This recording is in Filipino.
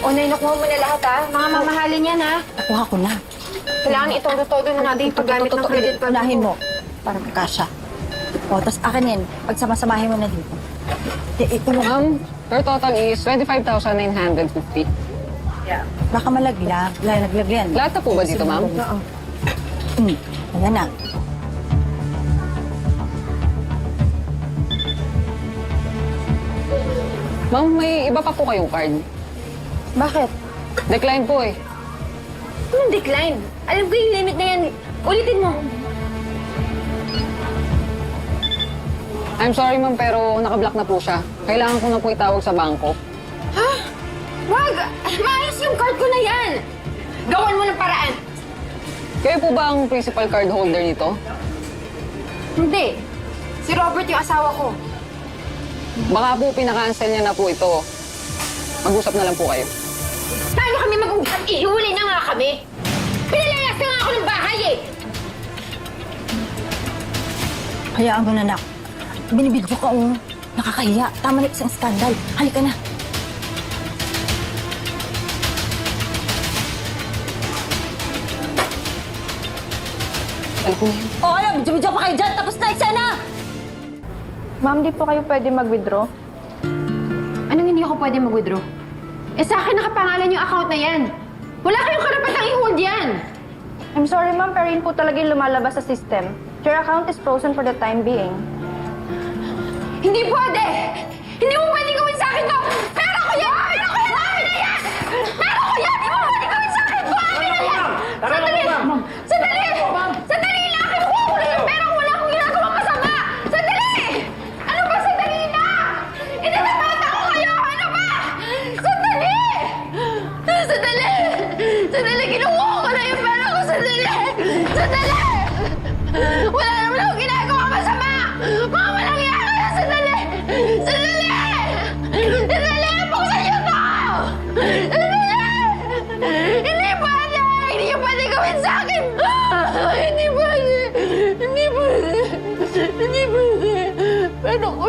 O, Nay, nakuha mo na lahat, ha? Mga mamahalin yan, ha? Nakuha ko na. Kailangan itodo-todo na natin yung paggamit ng credit card Unahin mo. Para magkasya. O, tas akin yan. Pagsamasamahin mo na dito. Ito mo. Ma'am, your total is 25,950. Baka malaglag. Lalaglag yan. Lahat na po ba dito, ma'am? Oo. Hmm. Ayan na. Ma'am, may iba pa po kayong card. Bakit? Decline po eh. Anong decline? Alam ko yung limit na yan. Ulitin mo. I'm sorry ma'am, pero nakablock na po siya. Kailangan ko na po itawag sa bangko. Ha? Wag! Maayos yung card ko na yan! Gawan mo ng paraan! Kayo po ba ang principal card holder nito? Hindi. Si Robert yung asawa ko. Baka po pinaka-cancel niya na po ito. Mag-usap na lang po kayo. Paano kami mag-uusap? Ihuli na nga kami! Pinalayas na nga ako ng bahay eh! Hayaan mo na, nak. Binibidyo ka, oh. Nakakahiya. Tama na isang skandal. Halika na. Ano po yun? O, ano? Bidyo-bidyo pa kayo dyan. Tapos na, eksena! Ma'am, di po kayo pwede mag-withdraw? Anong hindi ako pwede mag-withdraw? Eh sa akin nakapangalan yung account na yan. Wala kayong karapatang i-hold yan! I'm sorry, ma'am, pero yun po talaga yung lumalabas sa system. Your account is frozen for the time being. Hindi pwede! Hindi mo pwede gawin sa akin to! Pero ko yan! Pero ko Sandali! Wala naman ako ginagawa masama! Mga walang iya kayo! Sandali! Sandali! Sandali! Buksan niyo to! Sandali! Hindi pwede! Hindi niyo pwede gawin sa akin! Hindi pwede! Hindi pwede! Hindi pwede! Pero ko